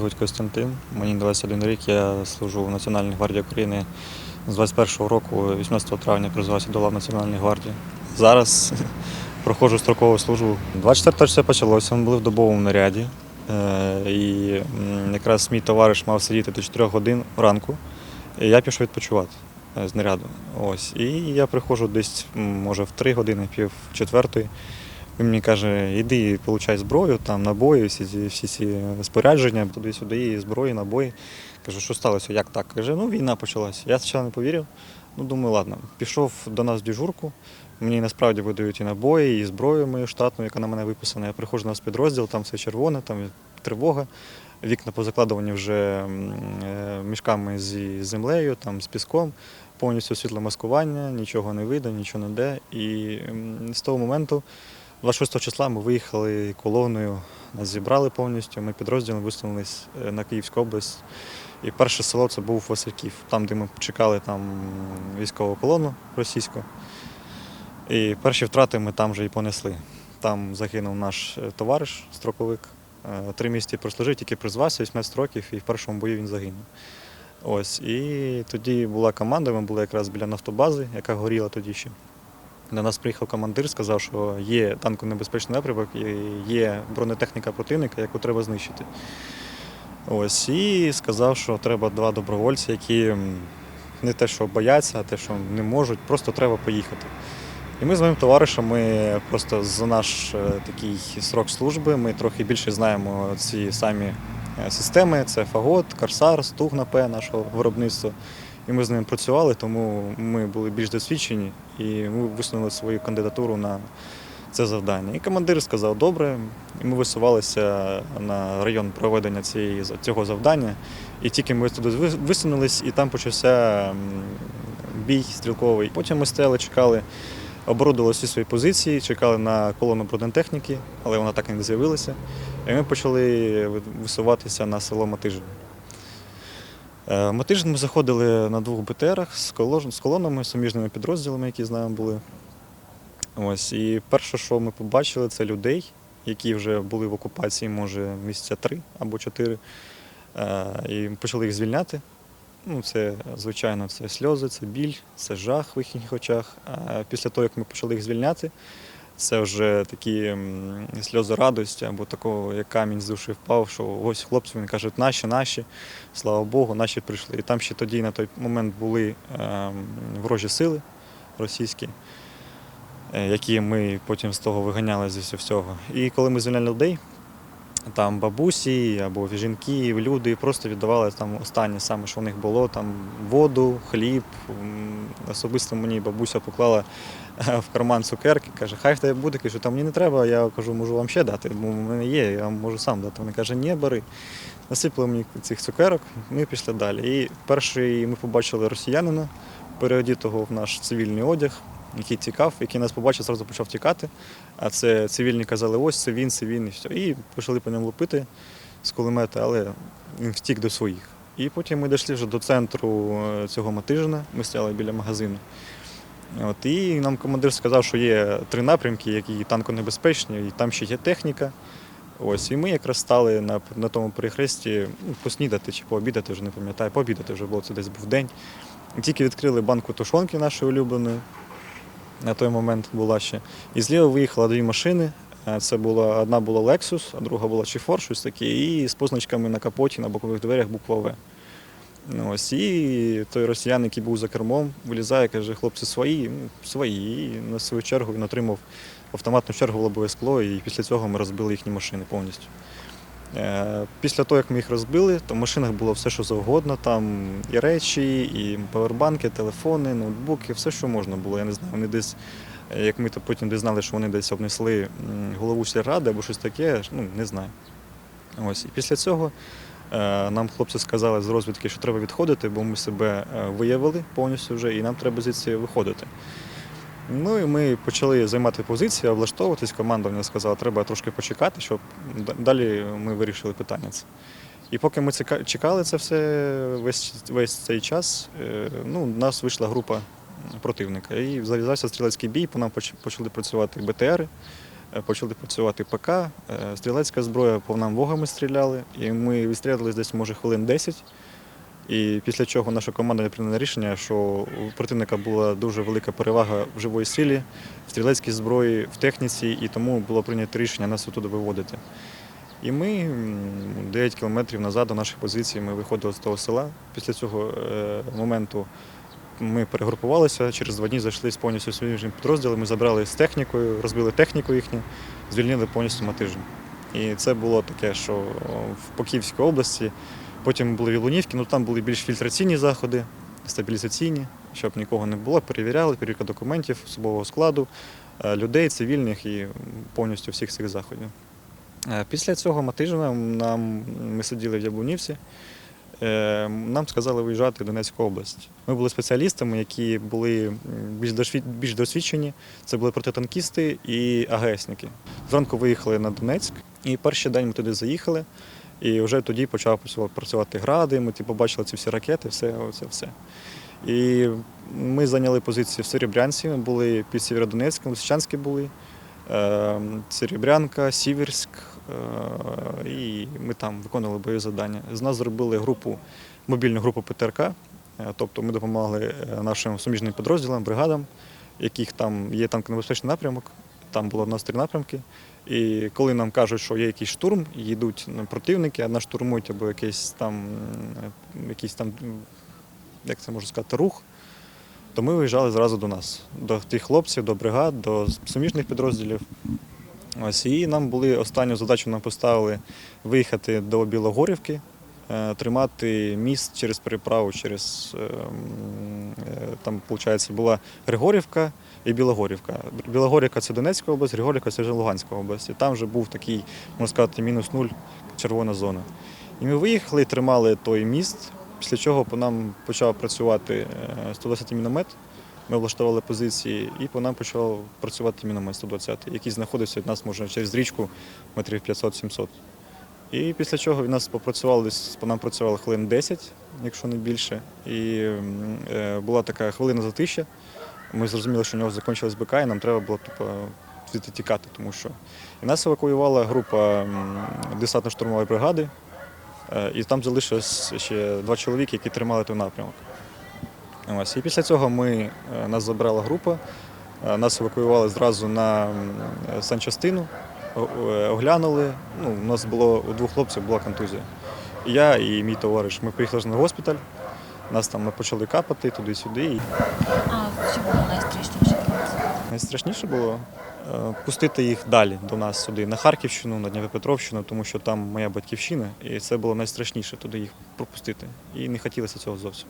звуть Костянтин, мені 21 рік, я служу в Національній гвардії України з 21-го року, 18 травня призвався до лав Національної гвардії. Зараз проходжу строкову службу. 24 все почалося, ми були в добовому наряді. Е, І якраз мій товариш мав сидіти до 4 годин ранку, і я пішов відпочивати е, з наряду. Ось. І я приходжу десь, може, в 3 години, пів четвертої. Він мені каже, іди получай зброю, там набої, всі, ці- всі ці спорядження, туди-сюди, і зброї, набої. Кажу, що сталося, як так? Каже, ну війна почалася. Я спочатку не повірив. Ну, думаю, ладно. Пішов до нас в дежурку. Мені насправді видають і набої, і зброю мою штатну, яка на мене виписана. Я приходжу на спецрозділ, там все червоне, там тривога. Вікна позакладувані вже е, мішками зі землею, там, з піском, повністю світломаскування, нічого не видно, нічого не де. І з того моменту 26 числа ми виїхали колоною, нас зібрали повністю. Ми підрозділом висунулись е, на Київську область. І перше село це був Васильків, там, де ми чекали там військову колону російську. І перші втрати ми там вже і понесли. Там загинув наш е, товариш, строковик. Е, Три місяці прослужив, тільки призвався, 18 років, і в першому бою він загинув. Ось. І тоді була команда, ми були якраз біля нафтобази, яка горіла тоді ще. До нас приїхав командир, сказав, що є танконебезпечний напрямок, і є бронетехніка противника, яку треба знищити. Ось, і сказав, що треба два добровольці, які не те, що бояться, а те, що не можуть, просто треба поїхати. І ми з моїм товаришем, ми просто за наш е, такий срок служби, ми трохи більше знаємо ці самі е, системи. Це Фагот, Корсар, Стугна П нашого виробництва. І ми з ним працювали, тому ми були більш досвідчені і ми висунули свою кандидатуру на це завдання. І командир сказав, добре, і ми висувалися на район проведення цієї, цього завдання. І тільки ми туди ви- висунулись, і там почався бій стрілковий. Потім ми стояли, чекали, оборудували всі свої позиції, чекали на колону бронетехніки, але вона так і не з'явилася. І ми почали висуватися на село Матижин. Е, Матижин ми заходили на двох БТРах з колон- з колонами, суміжними підрозділами, які з нами були. Ось, і перше, що ми побачили, це людей, які вже були в окупації, може, місяця три або чотири. Е, І почали їх звільняти. Ну, це, звичайно, це сльози, це біль, це жах в їхніх очах. А після того, як ми почали їх звільняти, це вже такі сльози радості або такого, як камінь з душі впав, що ось хлопці він кажуть, наші, наші, слава Богу, наші прийшли. І там ще тоді на той момент були ем, ворожі сили російські е, які ми потім з того виганяли зі всього. І коли ми звільняли людей, там бабусі або жінки, люди просто віддавали там останнє саме, що в них було, там воду, хліб. Особисто мені бабуся поклала в карман цукерки, каже, хай в тебе буде, кажу, там мені не треба, я кажу, можу вам ще дати, бо в мене є, я можу сам дати. Вона каже, ні, бери. Насипали мені цих цукерок, ми пішли далі. І перший ми побачили росіянина, переодітого в наш цивільний одяг, який тікав, який нас побачив, зразу почав тікати. А це цивільні казали, ось це він, це він, і все. І почали по ньому лупити з кулемета, але він втік до своїх. І потім ми дійшли вже до центру е, цього Матижина, ми стояли біля магазину. От, і нам командир сказав, що є три напрямки, які танконебезпечні, і там ще є техніка. Ось, і ми якраз стали на, на тому перехресті ну, поснідати чи пообідати, вже не пам'ятаю, пообідати вже було це десь був день. І тільки відкрили банку тушонки нашої улюбленої. На той момент була ще. І зліва виїхали дві машини. Е, Це була одна була Lexus, а друга була Чіфор, щось таке, і з позначками на капоті на бокових дверях буква В. Ну, ось, і той росіян, який був за кермом, вилізає, каже, хлопці свої, свої. І на свою чергу він отримав автоматну чергу в лобове скло, і після цього ми розбили їхні машини повністю. Е, Після того, як ми їх розбили, то в машинах було все, що завгодно. Там і речі, і павербанки, телефони, ноутбуки, все, що можна було. Я не знаю. Вони десь, як ми то потім дізнали, що вони десь обнесли голову сільради або щось таке, ну не знаю. Ось. І після цього нам хлопці сказали з розвідки, що треба відходити, бо ми себе е, виявили повністю вже, і нам треба звідси виходити. Ну і ми почали займати позиції, облаштовуватись. Команда мені сказала, треба трошки почекати, щоб далі ми вирішили питання. Це. І поки ми чекали це все весь, весь цей час, е, ну, у нас вийшла група противника. І зав'язався стрілецький бій, по нам почали працювати БТРи, е, почали працювати ПК, е, стрілецька зброя, по нам вогами стріляли, і ми відстрілялись десь, може, хвилин 10. І після чого наша команда прийняла рішення, що у противника була дуже велика перевага в живої силі, в стрілецькій зброї, в техніці, і тому було прийнято рішення нас оттуда виводити. І ми 9 кілометрів назад до наших позицій ми виходили з того села. Після цього е, моменту ми перегрупувалися, через два дні зайшли з повністю своїм підрозділом, ми забрали з технікою, розбили техніку їхню, звільнили повністю матижин. І це було таке, що в Поківській області, потім були Вілунівки, ну там були більш фільтраційні заходи, стабілізаційні, щоб нікого не було, перевіряли, перевірка документів, особового складу, е, людей, цивільних і повністю всіх цих заходів. Е, Після цього матижина нам, ми сиділи в Яблунівці, нам сказали виїжджати в Донецьку область. Ми були спеціалістами, які були більш досвід- більш досвідчені. Це були протитанкісти і АГСники. Зранку виїхали на Донецьк, і перший день ми туди заїхали. І вже тоді почав працювати- гради. Ми ті, побачили ці всі ракети, все, це все. І ми зайняли позиції в Серебрянці, ми були під Сєвєродонецьком, Лисичанські були, е, Серебрянка, Сіверськ. Е, І ми там виконували бойові завдання. З нас зробили групу, мобільну групу ПТРК. е, Тобто ми допомагали е, нашим суміжним підрозділам, бригадам, яких там є танконебезпечний напрямок. Там було в нас три напрямки. І коли нам кажуть, що є якийсь штурм, їдуть ну, противники, а нас штурмують або якийсь там, якийсь там, як це можна сказати, рух, то ми виїжджали зразу до нас, до тих хлопців, до бригад, до суміжних підрозділів. Ось, і нам були останню задачу нам поставили виїхати до Білогорівки, е, тримати міст через переправу, через е, е, там, виходить, була Григорівка і Білогорівка. Білогорівка це Донецька область, Григорівка це вже Луганська область. І там вже був такий, можна сказати, мінус нуль червона зона. І ми виїхали, тримали той міст, після чого по нам почав працювати е, 120 міномет. Ми влаштували позиції, і по нам почав працювати міномет 120, який знаходився від нас, може, через річку метрів 500-700. І після чого він нас попрацював десь по нам працювало хвилин 10, якщо не більше. І е, була така хвилина затища. Ми зрозуміли, що у нього закінчилась БК, і нам треба було тупо звідти тікати, тому що і нас евакуювала група десантно-штурмової бригади, е, і там залишилось ще два чоловіки, які тримали той напрямок. Ось. І після цього ми, е, нас забрала група, е, нас евакуювали зразу на санчастину, оглянули. Ну, у нас було у двох хлопців була контузія. Я і мій товариш. Ми приїхали на госпіталь, нас там почали капати туди-сюди. А що було найстрашніше? найстрашніше було е, пустити їх далі до нас сюди, на Харківщину, на Дніпропетровщину, тому що там моя батьківщина, і це було найстрашніше туди їх пропустити. І не хотілося цього зовсім.